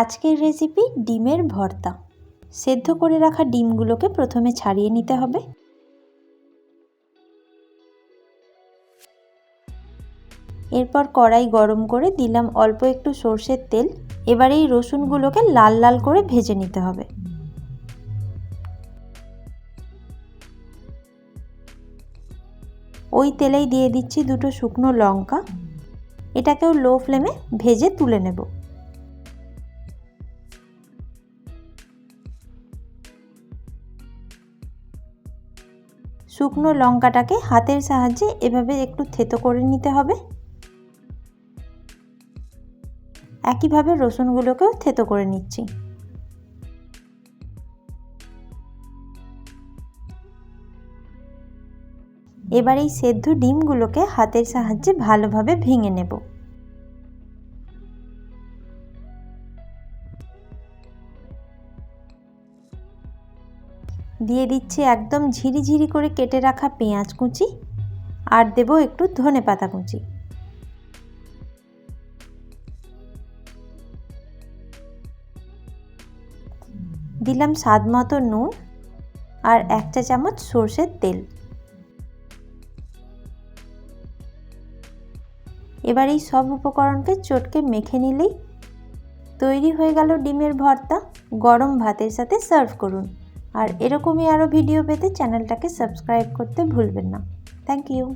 আজকের রেসিপি ডিমের ভর্তা। সেদ্ধ করে রাখা ডিমগুলোকে প্রথমে ছাড়িয়ে নিতে হবে। এরপর কড়াই গরম করে দিলাম অল্প একটু সর্ষের তেল। এবার এই রসুনগুলোকে লাল লাল করে ভেজে নিতে হবে। ওই তেলেই দিয়ে দিচ্ছি দুটো শুকনো লঙ্কা। এটাকেও লো ফ্লেমে ভেজে তুলে নেব। শুকনো লঙ্কাটাকে হাতের সাহায্যে এভাবে একটু থেতো করে নিতে হবে। একইভাবে রসুনগুলোকেও থেতো করে নিচ্ছি। এবার এই সেদ্ধ ডিমগুলোকে হাতের সাহায্যে ভালোভাবে ভেঙে নেব। দিয়ে দিচ্ছি একদম ঝিরিঝিরি করে কেটে রাখা পেঁয়াজ কুচি আর দেব একটু ধনে পাতা কুচি। দিলাম স্বাদ মতো নুন আর এক চা চামচ সর্ষের তেল। এবার এই সব উপকরণকে চটকে মেখে নিলেই তৈরি হয়ে গেল ডিমের ভর্তা। গরম ভাতের সাথে সার্ভ করুন। আর এরকমই আরও ভিডিও পেতে চ্যানেলটাকে সাবস্ক্রাইব করতে ভুলবেন না। Thank you